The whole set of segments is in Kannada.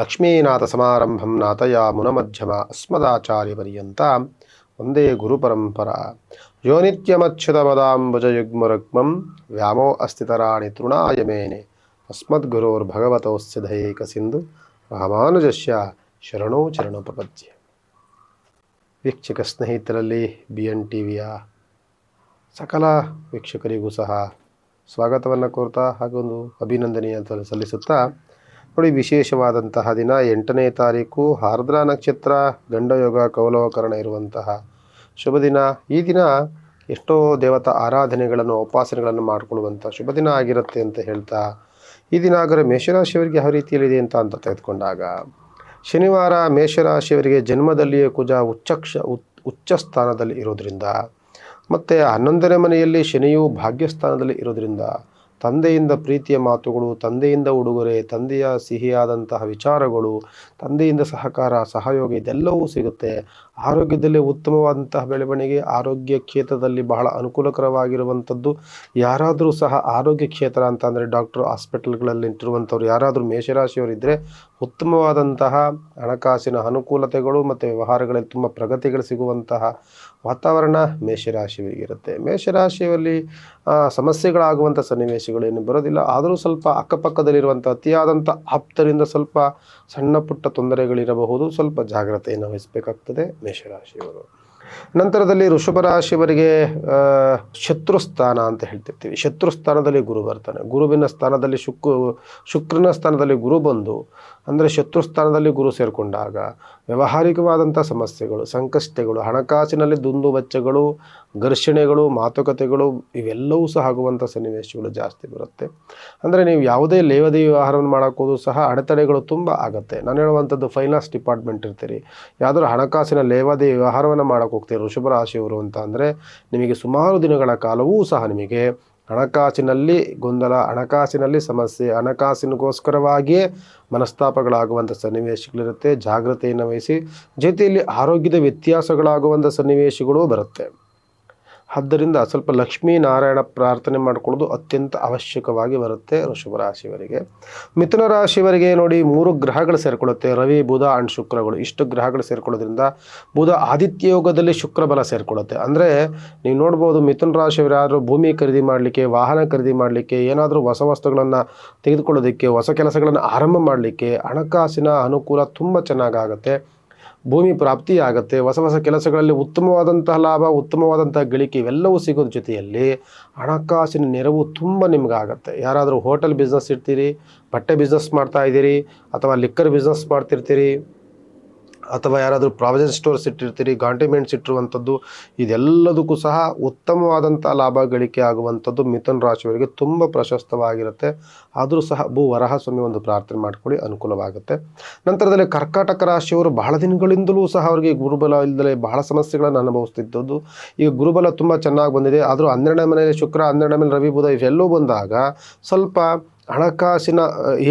ಲಕ್ಷ್ಮೀನಾಥಸಮಾರಂಭಂ ನಾಥಯಾಮುನಮಧ್ಯಮ ಅಸ್ಮದಾಚಾರ್ಯಪರ್ಯಂತ ವಂದೇ ಗುರುಪರಂಪರ ಯೋ ನಿತ್ಯಮಚ್ಯುತಪದಾಂಬುಜಯುಗ್ಮರುಗ್ಮಂ ವ್ಯಾಮೋ ಅಸ್ತಿತರಾಣಿ ತೃಣಾಯ ಮೇನೆ. ಅಸ್ಮದ್ಗುರೋರ್ಭಗವತೋಸ್ಯ ದಯೈಕ ಸಿಂಧು ರಾಮಾನುಜಸ್ಯ ಶರಣೋ ಚರಣೋ ಪ್ರಪದ್ಯ. ವೀಕ್ಷಕ ಸ್ನೇಹಿತರಲ್ಲಿ ಬಿ ಎನ್ ಟಿ ವಿಯ ಸಕಲ ವೀಕ್ಷಕರಿಗೂ ಸಹ ಸ್ವಾಗತವನ್ನು ಕೋರ್ತಾ ಹಾಗೊಂದು ಅಭಿನಂದನೆಯ ಸಲ್ಲಿಸುತ್ತಾ ನೋಡಿ ವಿಶೇಷವಾದಂತಹ ದಿನ ಎಂಟನೇ ತಾರೀಕು ಆರ್ದ್ರ ನಕ್ಷತ್ರ ಗಂಡಯೋಗ ಕೌಲವಕರಣ ಇರುವಂತಹ ಶುಭ ದಿನ. ಈ ದಿನ ಎಷ್ಟೋ ದೇವತಾ ಆರಾಧನೆಗಳನ್ನು, ಉಪಾಸನೆಗಳನ್ನು ಮಾಡಿಕೊಳ್ಳುವಂಥ ಶುಭ ದಿನ ಆಗಿರುತ್ತೆ ಅಂತ ಹೇಳ್ತಾ, ಈ ದಿನ ಹಾಗಾದ್ರೆ ಮೇಷರಾಶಿಯವರಿಗೆ ಯಾವ ರೀತಿಯಲ್ಲಿದೆ ಅಂತ ಅಂತ ತೆಗೆದುಕೊಂಡಾಗ, ಶನಿವಾರ ಮೇಷರಾಶಿಯವರಿಗೆ ಜನ್ಮದಲ್ಲಿಯೇ ಕುಜ ಉಚ್ಚಕ್ಷ ಉಚ್ಚ ಸ್ಥಾನದಲ್ಲಿ ಇರೋದರಿಂದ, ಮತ್ತು ಹನ್ನೊಂದನೇ ಮನೆಯಲ್ಲಿ ಶನಿಯು ಭಾಗ್ಯಸ್ಥಾನದಲ್ಲಿ ಇರೋದ್ರಿಂದ ತಂದೆಯಿಂದ ಪ್ರೀತಿಯ ಮಾತುಗಳು, ತಂದೆಯಿಂದ ಉಡುಗೊರೆ, ತಂದೆಯ ಸಿಹಿಯಾದಂತಹ ವಿಚಾರಗಳು, ತಂದೆಯಿಂದ ಸಹಕಾರ, ಸಹಯೋಗ ಇದೆಲ್ಲವೂ ಸಿಗುತ್ತೆ. ಆರೋಗ್ಯದಲ್ಲಿ ಉತ್ತಮವಾದಂತಹ ಬೆಳವಣಿಗೆ, ಆರೋಗ್ಯ ಕ್ಷೇತ್ರದಲ್ಲಿ ಬಹಳ ಅನುಕೂಲಕರವಾಗಿರುವಂಥದ್ದು. ಯಾರಾದರೂ ಸಹ ಆರೋಗ್ಯ ಕ್ಷೇತ್ರ ಅಂತ ಅಂದರೆ ಡಾಕ್ಟರ್ ಹಾಸ್ಪಿಟಲ್ಗಳಲ್ಲಿ ನಿಂತಿರುವಂಥವ್ರು ಯಾರಾದರೂ ಮೇಷರಾಶಿಯವರಿದ್ದರೆ ಉತ್ತಮವಾದಂತಹ ಹಣಕಾಸಿನ ಅನುಕೂಲತೆಗಳು ಮತ್ತು ವ್ಯವಹಾರಗಳಲ್ಲಿ ತುಂಬ ಪ್ರಗತಿಗಳು ಸಿಗುವಂತಹ ವಾತಾವರಣ ಮೇಷರಾಶಿಗಿರುತ್ತೆ ಮೇಷರಾಶಿಯಲ್ಲಿ ಸಮಸ್ಯೆಗಳಾಗುವಂಥ ಸನ್ನಿವೇಶಗಳು ಏನು ಬರೋದಿಲ್ಲ. ಆದರೂ ಸ್ವಲ್ಪ ಅಕ್ಕಪಕ್ಕದಲ್ಲಿರುವಂಥ ಅತಿಯಾದಂಥ ಆಪ್ತರಿಂದ ಸ್ವಲ್ಪ ಸಣ್ಣ ಪುಟ್ಟ ತೊಂದರೆಗಳಿರಬಹುದು. ಸ್ವಲ್ಪ ಜಾಗ್ರತೆಯನ್ನು ವಹಿಸಬೇಕಾಗ್ತದೆ ಮೇಷರಾಶಿಯವರು. ನಂತರದಲ್ಲಿ ಋಷಭ ರಾಶಿಯವರಿಗೆ ಆ, ಶತ್ರು ಸ್ಥಾನ ಅಂತ ಹೇಳ್ತಿರ್ತೀವಿ. ಶತ್ರು ಸ್ಥಾನದಲ್ಲಿ ಗುರು ಬರ್ತಾನೆ. ಗುರುವಿನ ಸ್ಥಾನದಲ್ಲಿ ಶುಕ್ರ ಶುಕ್ರನ ಸ್ಥಾನದಲ್ಲಿ ಗುರು ಬಂದು ಅಂದರೆ ಶತ್ರು ಸ್ಥಾನದಲ್ಲಿ ಗುರು ಸೇರಿಕೊಂಡಾಗ ವ್ಯಾವಹಾರಿಕವಾದಂಥ ಸಮಸ್ಯೆಗಳು ಸಂಕಷ್ಟಗಳು ಹಣಕಾಸಿನಲ್ಲಿ ದುಂದು ವೆಚ್ಚಗಳು ಘರ್ಷಣೆಗಳು ಮಾತುಕತೆಗಳು ಇವೆಲ್ಲವೂ ಸಹ ಆಗುವಂಥ ಸನ್ನಿವೇಶಗಳು ಜಾಸ್ತಿ ಬರುತ್ತೆ. ಅಂದರೆ ನೀವು ಯಾವುದೇ ಲೇವದಿ ವ್ಯವಹಾರವನ್ನು ಮಾಡೋಕ್ಕೋದು ಸಹ ಅಡೆತಡೆಗಳು ತುಂಬ ಆಗುತ್ತೆ. ನಾನು ಹೇಳುವಂಥದ್ದು ಫೈನಾನ್ಸ್ ಡಿಪಾರ್ಟ್ಮೆಂಟ್ ಇರ್ತೀರಿ. ಯಾವುದಾದ್ರು ಹಣಕಾಸಿನ ಲೇವದಿ ವ್ಯವಹಾರವನ್ನು ಮಾಡೋಕೆ ಹೋಗ್ತೀರಿ ಋಷಭ ರಾಶಿಯವರು ಅಂತ ಅಂದರೆ ನಿಮಗೆ ಸುಮಾರು ದಿನಗಳ ಕಾಲವೂ ಸಹ ನಿಮಗೆ ಹಣಕಾಸಿನಲ್ಲಿ ಗೊಂದಲ, ಹಣಕಾಸಿನಲ್ಲಿ ಸಮಸ್ಯೆ, ಹಣಕಾಸಿನಗೋಸ್ಕರವಾಗಿಯೇ ಮನಸ್ತಾಪಗಳಾಗುವಂಥ ಸನ್ನಿವೇಶಗಳಿರುತ್ತೆ. ಜಾಗ್ರತೆಯನ್ನು ವಹಿಸಿ ಜೊತೆಯಲ್ಲಿ ಆರೋಗ್ಯದ ವ್ಯತ್ಯಾಸಗಳಾಗುವಂಥ ಸನ್ನಿವೇಶಗಳು ಬರುತ್ತೆ. ಆದ್ದರಿಂದ ಸ್ವಲ್ಪ ಲಕ್ಷ್ಮೀನಾರಾಯಣ ಪ್ರಾರ್ಥನೆ ಮಾಡಿಕೊಳ್ಳೋದು ಅತ್ಯಂತ ಅವಶ್ಯಕವಾಗಿ ಬರುತ್ತೆ ವೃಷಭ ರಾಶಿಯವರಿಗೆ. ಮಿಥುನ ರಾಶಿಯವರಿಗೆ ನೋಡಿ ಮೂರು ಗ್ರಹಗಳು ಸೇರಿಕೊಳ್ಳುತ್ತೆ. ರವಿ, ಬುಧ ಆ್ಯಂಡ್ ಶುಕ್ರಗಳು. ಇಷ್ಟು ಗ್ರಹಗಳು ಸೇರಿಕೊಳ್ಳೋದ್ರಿಂದ ಬುಧ ಆದಿತ್ಯ ಯೋಗದಲ್ಲಿ ಶುಕ್ರ ಬಲ ಸೇರಿಕೊಳ್ಳುತ್ತೆ. ಅಂದರೆ ನೀವು ನೋಡ್ಬೋದು ಮಿಥುನ ರಾಶಿಯವರು ಯಾರು ಭೂಮಿ ಖರೀದಿ ಮಾಡಲಿಕ್ಕೆ, ವಾಹನ ಖರೀದಿ ಮಾಡಲಿಕ್ಕೆ, ಏನಾದರೂ ಹೊಸ ವಸ್ತುಗಳನ್ನು ತೆಗೆದುಕೊಳ್ಳೋದಕ್ಕೆ, ಹೊಸ ಕೆಲಸಗಳನ್ನು ಆರಂಭ ಮಾಡಲಿಕ್ಕೆ ಹಣಕಾಸಿನ ಅನುಕೂಲ ತುಂಬ ಚೆನ್ನಾಗಾಗುತ್ತೆ. ಭೂಮಿ ಪ್ರಾಪ್ತಿ ಆಗುತ್ತೆ, ಹೊಸ ಹೊಸ ಕೆಲಸಗಳಲ್ಲಿ ಉತ್ತಮವಾದಂತಹ ಲಾಭ, ಉತ್ತಮವಾದಂತಹ ಗಳಿಕೆ ಇವೆಲ್ಲವೂ ಸಿಗೋದ್ರ ಜೊತೆಯಲ್ಲಿ ಹಣಕಾಸಿನ ನೆರವು ತುಂಬ ನಿಮಗಾಗತ್ತೆ. ಯಾರಾದರೂ ಹೋಟೆಲ್ ಬಿಸ್ನೆಸ್ ಇರ್ತೀರಿ, ಬಟ್ಟೆ ಬಿಸ್ನೆಸ್ ಮಾಡ್ತಾ ಇದ್ದೀರಿ ಅಥವಾ ಲಿಕ್ಕರ್ ಬಿಸ್ನೆಸ್ ಮಾಡ್ತಿರ್ತೀರಿ ಅಥವಾ ಯಾರಾದರೂ ಪ್ರಾವಿಜನ್ ಸ್ಟೋರ್ಸ್ ಇಟ್ಟಿರ್ತೀರಿ ಗಾಂಟಿಮೆಂಟ್ಸ್ ಇಟ್ಟಿರುವಂಥದ್ದು, ಇದೆಲ್ಲದಕ್ಕೂ ಸಹ ಉತ್ತಮವಾದಂಥ ಲಾಭ ಗಳಿಕೆ ಆಗುವಂಥದ್ದು ಮಿಥುನ್ ರಾಶಿಯವರಿಗೆ ತುಂಬ ಪ್ರಶಸ್ತವಾಗಿರುತ್ತೆ. ಆದರೂ ಸಹ ಭೂ ವರಹ ಸ್ವಾಮಿ ಒಂದು ಪ್ರಾರ್ಥನೆ ಮಾಡ್ಕೊಳ್ಳಿ, ಅನುಕೂಲವಾಗುತ್ತೆ. ನಂತರದಲ್ಲಿ ಕರ್ಕಾಟಕ ರಾಶಿಯವರು ಬಹಳ ದಿನಗಳಿಂದಲೂ ಸಹ ಅವರಿಗೆ ಗುರುಬಲ ಇಲ್ಲದೆ ಬಹಳ ಸಮಸ್ಯೆಗಳನ್ನು ಅನುಭವಿಸ್ತಿದ್ದದ್ದು. ಈಗ ಗುರುಬಲ ತುಂಬ ಚೆನ್ನಾಗಿ ಬಂದಿದೆ. ಆದರೂ ಹನ್ನೆರಡನೇ ಮನೆಯಲ್ಲಿ ಶುಕ್ರ, ಹನ್ನೆರಡನೇ ಮೇಲೆ ರವಿ, ಬುಧ ಇವೆಲ್ಲೋ ಬಂದಾಗ ಸ್ವಲ್ಪ ಹಣಕಾಸಿನ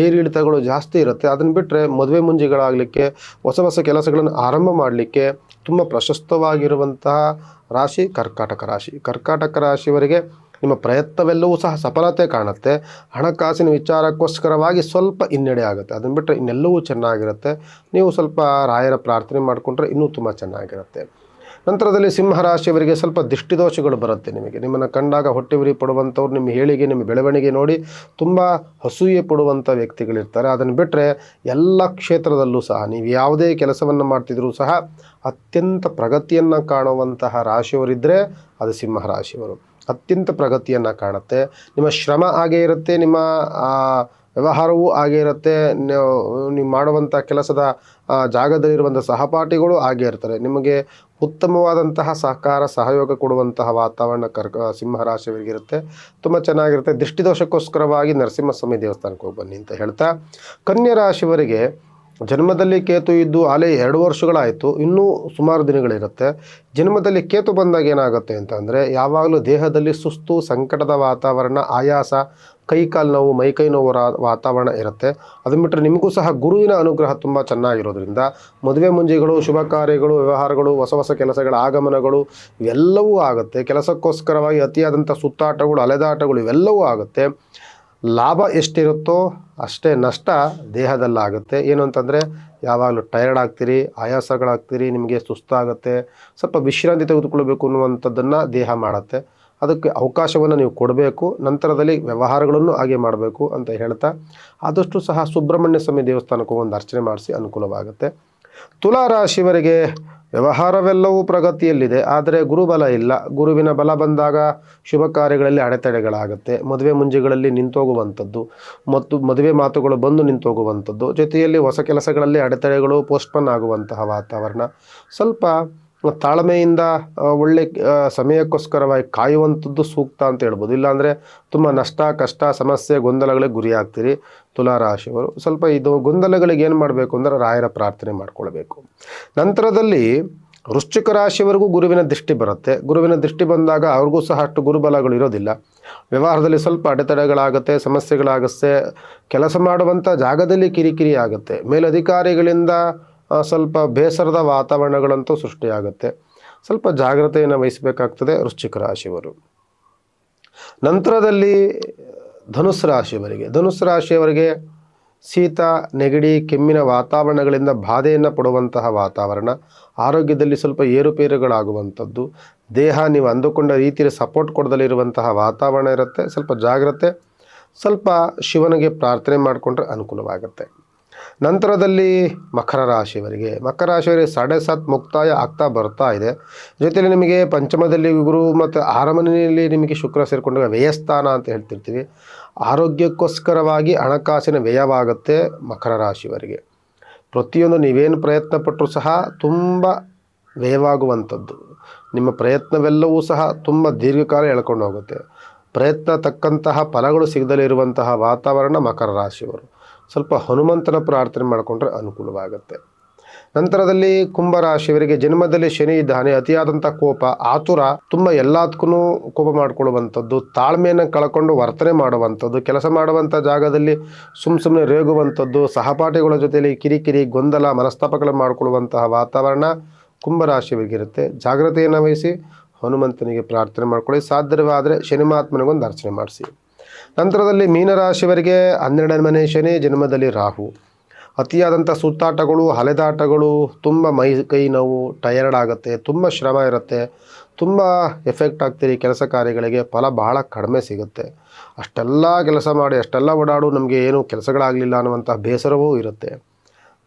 ಏರಿಳಿತಗಳು ಜಾಸ್ತಿ ಇರುತ್ತೆ. ಅದನ್ನು ಬಿಟ್ಟರೆ ಮದುವೆ ಮುಂಜಿಗಳಾಗಲಿಕ್ಕೆ, ಹೊಸ ಹೊಸ ಕೆಲಸಗಳನ್ನು ಆರಂಭ ಮಾಡಲಿಕ್ಕೆ ತುಂಬ ಪ್ರಶಸ್ತವಾಗಿರುವಂತಹ ರಾಶಿ ಕರ್ಕಾಟಕ ರಾಶಿ. ಕರ್ಕಾಟಕ ರಾಶಿಯವರಿಗೆ ನಿಮ್ಮ ಪ್ರಯತ್ನವೆಲ್ಲವೂ ಸಹ ಸಫಲತೆ ಕಾಣುತ್ತೆ. ಹಣಕಾಸಿನ ವಿಚಾರಕ್ಕೋಸ್ಕರವಾಗಿ ಸ್ವಲ್ಪ ಹಿನ್ನಡೆ ಆಗುತ್ತೆ. ಅದನ್ನು ಬಿಟ್ಟರೆ ಇನ್ನೆಲ್ಲವೂ ಚೆನ್ನಾಗಿರುತ್ತೆ. ನೀವು ಸ್ವಲ್ಪ ರಾಯರ ಪ್ರಾರ್ಥನೆ ಮಾಡಿಕೊಂಡ್ರೆ ಇನ್ನೂ ತುಂಬ ಚೆನ್ನಾಗಿರುತ್ತೆ. ನಂತರದಲ್ಲಿ ಸಿಂಹರಾಶಿಯವರಿಗೆ ಸ್ವಲ್ಪ ದೃಷ್ಟಿದೋಷಗಳು ಬರುತ್ತೆ ನಿಮಗೆ. ನಿಮ್ಮನ್ನು ಕಂಡಾಗ ಹೊಟ್ಟೆ ಉರಿ ಪಡುವಂಥವ್ರು, ನಿಮ್ಮ ಹೇಳಿಗೆ, ನಿಮ್ಮ ಬೆಳವಣಿಗೆ ನೋಡಿ ತುಂಬ ಹಸೂಯೆ ಪಡುವಂಥ ವ್ಯಕ್ತಿಗಳಿರ್ತಾರೆ. ಅದನ್ನು ಬಿಟ್ಟರೆ ಎಲ್ಲ ಕ್ಷೇತ್ರದಲ್ಲೂ ಸಹ, ನೀವು ಯಾವುದೇ ಕೆಲಸವನ್ನು ಮಾಡ್ತಿದ್ರೂ ಸಹ ಅತ್ಯಂತ ಪ್ರಗತಿಯನ್ನು ಕಾಣುವಂತಹ ರಾಶಿಯವರಿದ್ದರೆ ಅದು ಸಿಂಹರಾಶಿಯವರು ಅತ್ಯಂತ ಪ್ರಗತಿಯನ್ನು ಕಾಣುತ್ತೆ. ನಿಮ್ಮ ಶ್ರಮ ಹಾಗೇ ಇರುತ್ತೆ, ನಿಮ್ಮ ವ್ಯವಹಾರವೂ ಹಾಗೇ ಇರುತ್ತೆ, ನೀವು ಮಾಡುವಂಥ ಕೆಲಸದ ಜಾಗದಲ್ಲಿರುವಂಥ ಸಹಪಾಠಿಗಳು ಹಾಗೇ ಇರ್ತಾರೆ. ನಿಮಗೆ ಉತ್ತಮವಾದಂತಹ ಸಹಕಾರ, ಸಹಯೋಗ ಕೊಡುವಂತಹ ವಾತಾವರಣ ಕರ್ಕ, ಸಿಂಹರಾಶಿಯವರಿಗಿರುತ್ತೆ. ತುಂಬ ಚೆನ್ನಾಗಿರುತ್ತೆ. ದೃಷ್ಟಿದೋಷಕ್ಕೋಸ್ಕರವಾಗಿ ನರಸಿಂಹಸ್ವಾಮಿ ದೇವಸ್ಥಾನಕ್ಕೆ ಹೋಗಿ ಬನ್ನಿ ಅಂತ ಹೇಳ್ತಾ. ಕನ್ಯಾ ರಾಶಿಯವರಿಗೆ ಜನ್ಮದಲ್ಲಿ ಕೇತು ಇದ್ದು ಆಲೇ ಎರಡು ವರ್ಷಗಳಾಯಿತು, ಇನ್ನೂ ಸುಮಾರು ದಿನಗಳಿರುತ್ತೆ. ಜನ್ಮದಲ್ಲಿ ಕೇತು ಬಂದಾಗ ಏನಾಗುತ್ತೆ ಅಂತಂದರೆ ಯಾವಾಗಲೂ ದೇಹದಲ್ಲಿ ಸುಸ್ತು, ಸಂಕಟದ ವಾತಾವರಣ, ಆಯಾಸ, ಕೈಕಾಲು ನೋವು ಮೈಕೈ ನೋವು ವಾತಾವರಣ ಇರುತ್ತೆ. ಅದನ್ನ ಬಿಟ್ಟರೆ ನಿಮಗೂ ಸಹ ಗುರುವಿನ ಅನುಗ್ರಹ ತುಂಬ ಚೆನ್ನಾಗಿರೋದ್ರಿಂದ ಮದುವೆ ಮುಂಜಿಗಳು, ಶುಭ ಕಾರ್ಯಗಳು, ವ್ಯವಹಾರಗಳು, ಹೊಸ ಹೊಸ ಕೆಲಸಗಳ ಆಗಮನಗಳು ಇವೆಲ್ಲವೂ ಆಗುತ್ತೆ. ಕೆಲಸಕ್ಕೋಸ್ಕರವಾಗಿ ಅತಿಯಾದಂಥ ಸುತ್ತಾಟಗಳು, ಅಲೆದಾಟಗಳು ಇವೆಲ್ಲವೂ ಆಗುತ್ತೆ. ಲಾಭ ಎಷ್ಟಿರುತ್ತೋ ಅಷ್ಟೇ ನಷ್ಟ ದೇಹದಲ್ಲಾಗುತ್ತೆ. ಏನು ಅಂತಂದರೆ, ಯಾವಾಗಲೂ ಟಯರ್ಡ್ ಆಗ್ತೀರಿ, ಆಯಾಸಗಳಾಗ್ತೀರಿ, ನಿಮಗೆ ಸುಸ್ತಾಗುತ್ತೆ, ಸ್ವಲ್ಪ ವಿಶ್ರಾಂತಿ ತೆಗೆದುಕೊಳ್ಬೇಕು ಅನ್ನುವಂಥದ್ದನ್ನು ದೇಹ ಮಾಡುತ್ತೆ. ಅದಕ್ಕೆ ಅವಕಾಶವನ್ನು ನೀವು ಕೊಡಬೇಕು, ನಂತರದಲ್ಲಿ ವ್ಯವಹಾರಗಳನ್ನು ಹಾಗೆ ಮಾಡಬೇಕು ಅಂತ ಹೇಳ್ತಾ, ಆದಷ್ಟು ಸಹ ಸುಬ್ರಹ್ಮಣ್ಯ ಸ್ವಾಮಿ ದೇವಸ್ಥಾನಕ್ಕೂ ಒಂದು ಅರ್ಚನೆ ಮಾಡಿಸಿ ಅನುಕೂಲವಾಗುತ್ತೆ. ತುಲಾ ರಾಶಿಯವರಿಗೆ ವ್ಯವಹಾರವೆಲ್ಲವೂ ಪ್ರಗತಿಯಲ್ಲಿದೆ, ಆದರೆ ಗುರುಬಲ ಇಲ್ಲ. ಗುರುವಿನ ಬಲ ಬಂದಾಗ ಶುಭ ಕಾರ್ಯಗಳಲ್ಲಿ ಅಡೆತಡೆಗಳಾಗುತ್ತೆ. ಮದುವೆ ಮುಂಜಿಗಳಲ್ಲಿ ನಿಂತೋಗುವಂಥದ್ದು, ಮತ್ತು ಮದುವೆ ಮಾತುಗಳು ಬಂದು ನಿಂತೋಗುವಂಥದ್ದು, ಜೊತೆಯಲ್ಲಿ ಹೊಸ ಕೆಲಸಗಳಲ್ಲಿ ಅಡೆತಡೆಗಳು ಪೋಸ್ಟ್ಪೋನ್ ಆಗುವಂತಹ ವಾತಾವರಣ. ಸ್ವಲ್ಪ ತಾಳ್ಮೆಯಿಂದ ಒಳ್ಳೆ ಸಮಯಕ್ಕೋಸ್ಕರವಾಗಿ ಕಾಯುವಂಥದ್ದು ಸೂಕ್ತ ಅಂತ ಹೇಳ್ಬೋದು. ಇಲ್ಲಾಂದರೆ ತುಂಬ ನಷ್ಟ, ಕಷ್ಟ, ಸಮಸ್ಯೆ, ಗೊಂದಲಗಳಿಗೆ ಗುರಿಯಾಗ್ತೀರಿ ತುಲಾ ರಾಶಿವರು ಸ್ವಲ್ಪ ಇದು ಗೊಂದಲಗಳಿಗೆ ಏನು ಮಾಡಬೇಕು ಅಂದರೆ ರಾಯರ ಪ್ರಾರ್ಥನೆ ಮಾಡಿಕೊಳ್ಬೇಕು. ನಂತರದಲ್ಲಿ ವೃಶ್ಚಿಕ ರಾಶಿಯವರೆಗೂ ಗುರುವಿನ ದೃಷ್ಟಿ ಬರುತ್ತೆ. ಗುರುವಿನ ದೃಷ್ಟಿ ಬಂದಾಗ ಅವ್ರಿಗೂ ಸಹ ಅಷ್ಟು ಗುರುಬಲಗಳು ಇರೋದಿಲ್ಲ. ವ್ಯವಹಾರದಲ್ಲಿ ಸ್ವಲ್ಪ ಅಡೆತಡೆಗಳಾಗುತ್ತೆ, ಸಮಸ್ಯೆಗಳಾಗುತ್ತೆ, ಕೆಲಸ ಮಾಡುವಂಥ ಜಾಗದಲ್ಲಿ ಕಿರಿಕಿರಿ ಆಗುತ್ತೆ. ಮೇಲಧಿಕಾರಿಗಳಿಂದ ಸ್ವಲ್ಪ ಬೇಸರದ ವಾತಾವರಣಗಳಂತೂ ಸೃಷ್ಟಿಯಾಗುತ್ತೆ. ಸ್ವಲ್ಪ ಜಾಗ್ರತೆಯನ್ನು ವಹಿಸಬೇಕಾಗ್ತದೆ ವೃಶ್ಚಿಕ ರಾಶಿಯವರು. ನಂತರದಲ್ಲಿ ಧನುಸ್ ರಾಶಿಯವರಿಗೆ. ಧನುಸ್ ರಾಶಿಯವರಿಗೆ ಶೀತ, ನೆಗಡಿ, ಕೆಮ್ಮಿನ ವಾತಾವರಣಗಳಿಂದ ಬಾಧೆಯನ್ನು ಪಡುವಂತಹ ವಾತಾವರಣ, ಆರೋಗ್ಯದಲ್ಲಿ ಸ್ವಲ್ಪ ಏರುಪೇರುಗಳಾಗುವಂಥದ್ದು, ದೇಹ ನೀವು ಅಂದುಕೊಂಡ ರೀತಿಯಲ್ಲಿ ಸಪೋರ್ಟ್ ಕೊಡದಲ್ಲಿರುವಂತಹ ವಾತಾವರಣ ಇರುತ್ತೆ, ಸ್ವಲ್ಪ ಜಾಗ್ರತೆ, ಸ್ವಲ್ಪ ಶಿವನಿಗೆ ಪ್ರಾರ್ಥನೆ ಮಾಡಿಕೊಂಡ್ರೆ ಅನುಕೂಲವಾಗುತ್ತೆ. ನಂತರದಲ್ಲಿ ಮಕರ ರಾಶಿಯವರಿಗೆ. ಮಕರ ರಾಶಿಯವರಿಗೆ ಸಾಡೆ ಸತ್ ಮುಕ್ತಾಯ ಆಗ್ತಾ ಬರ್ತಾ ಇದೆ. ಜೊತೆಯಲ್ಲಿ ನಿಮಗೆ ಪಂಚಮದಲ್ಲಿ ಗುರು ಮತ್ತು ಆರಮನೆಯಲ್ಲಿ ನಿಮಗೆ ಶುಕ್ರ ಸೇರಿಕೊಂಡಾಗ ವ್ಯಯಸ್ಥಾನ ಅಂತ ಹೇಳ್ತಿರ್ತೀವಿ. ಆರೋಗ್ಯಕ್ಕೋಸ್ಕರವಾಗಿ ಹಣಕಾಸಿನ ವ್ಯಯವಾಗುತ್ತೆ ಮಕರ ರಾಶಿಯವರಿಗೆ. ಪ್ರತಿಯೊಂದು ನೀವೇನು ಪ್ರಯತ್ನ ಪಟ್ಟರೂ ಸಹ ತುಂಬ ವ್ಯಯವಾಗುವಂಥದ್ದು. ನಿಮ್ಮ ಪ್ರಯತ್ನವೆಲ್ಲವೂ ಸಹ ತುಂಬ ದೀರ್ಘಕಾಲ ಎಳ್ಕೊಂಡು ಹೋಗುತ್ತೆ. ಪ್ರಯತ್ನ ತಕ್ಕಂತಹ ಫಲಗಳು ಸಿಗದಲೇ ಇರುವಂತಹ ವಾತಾವರಣ ಮಕರ ರಾಶಿಯವರು. ಸ್ವಲ್ಪ ಹನುಮಂತನ ಪ್ರಾರ್ಥನೆ ಮಾಡಿಕೊಂಡ್ರೆ ಅನುಕೂಲವಾಗುತ್ತೆ. ನಂತರದಲ್ಲಿ ಕುಂಭರಾಶಿಯವರಿಗೆ ಜನ್ಮದಲ್ಲಿ ಶನಿ ಇದ್ದಾನೆ ಅತಿಯಾದಂಥ ಕೋಪ, ಆತುರ ತುಂಬ ಎಲ್ಲದಕ್ಕೂ ಕೋಪ ಮಾಡಿಕೊಳ್ಳುವಂಥದ್ದು, ತಾಳ್ಮೆಯನ್ನು ಕಳ್ಕೊಂಡು ವರ್ತನೆ ಮಾಡುವಂಥದ್ದು, ಕೆಲಸ ಮಾಡುವಂಥ ಜಾಗದಲ್ಲಿ ಸುಮ್ಮ ಸುಮ್ಮನೆ ರೇಗುವಂಥದ್ದು, ಸಹಪಾಠಿಗಳ ಜೊತೆಯಲ್ಲಿ ಕಿರಿಕಿರಿ, ಗೊಂದಲ, ಮನಸ್ತಾಪಗಳು ಮಾಡಿಕೊಳ್ಳುವಂತಹ ವಾತಾವರಣ ಕುಂಭರಾಶಿಯವರಿಗಿರುತ್ತೆ. ಜಾಗ್ರತೆಯನ್ನು ವಹಿಸಿ ಹನುಮಂತನಿಗೆ ಪ್ರಾರ್ಥನೆ ಮಾಡ್ಕೊಳ್ಳಿ. ಸಾಧ್ಯವಾದರೆ ಶನಿ ಮಹಾತ್ಮನಿಗೊಂದು ಅರ್ಚನೆ ಮಾಡಿಸಿ. ನಂತರದಲ್ಲಿ ಮೀನರಾಶಿಯವರಿಗೆ ಹನ್ನೆರಡನೇ ಮನೆ ಶನಿ, ಜನ್ಮದಲ್ಲಿ ರಾಹು. ಅತಿಯಾದಂಥ ಸುತ್ತಾಟಗಳು ಅಲೆದಾಟಗಳು ತುಂಬ ಮೈ ಕೈ ನೋವು ಟಯರ್ಡ್ ಆಗುತ್ತೆ, ತುಂಬ ಶ್ರಮ ಇರುತ್ತೆ, ತುಂಬ ಎಫೆಕ್ಟ್ ಆಗ್ತೀರಿ ಕೆಲಸ ಕಾರ್ಯಗಳಿಗೆ, ಫಲ ಬಹಳ ಕಡಿಮೆ ಸಿಗುತ್ತೆ. ಅಷ್ಟೆಲ್ಲ ಕೆಲಸ ಮಾಡಿ, ಅಷ್ಟೆಲ್ಲ ಓಡಾಡು ನಮಗೆ ಏನು ಕೆಲಸಗಳಾಗಲಿಲ್ಲ ಅನ್ನುವಂಥ ಬೇಸರವೂ ಇರುತ್ತೆ.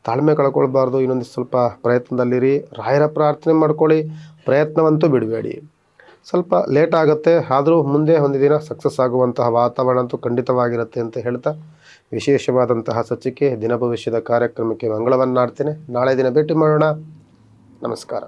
ತಾಳ್ಮೆ ಕಳ್ಕೊಳ್ಬಾರ್ದು ಇನ್ನೊಂದು ಸ್ವಲ್ಪ ಪ್ರಯತ್ನದಲ್ಲಿರಿ. ರಾಯರ ಪ್ರಾರ್ಥನೆ ಮಾಡ್ಕೊಳ್ಳಿ, ಪ್ರಯತ್ನವಂತೂ ಬಿಡಬೇಡಿ. ಸ್ವಲ್ಪ ಲೇಟ್ ಆಗುತ್ತೆ. ಆದರೂ ಮುಂದೆ ಒಂದು ದಿನ ಸಕ್ಸಸ್ ಆಗುವಂತಹ ವಾತಾವರಣ ಅಂತೂ ಖಂಡಿತವಾಗಿರುತ್ತೆ ಅಂತ ಹೇಳ್ತಾ ವಿಶೇಷವಾದಂತಹ ಸಚಿಕೆ ದಿನ ಭವಿಷ್ಯದ ಕಾರ್ಯಕ್ರಮಕ್ಕೆ ಮಂಗಳವನ್ನಾಡ್ತೇನೆ. ನಾಳೆ ದಿನ ಭೇಟಿ ಮಾಡೋಣ. ನಮಸ್ಕಾರ.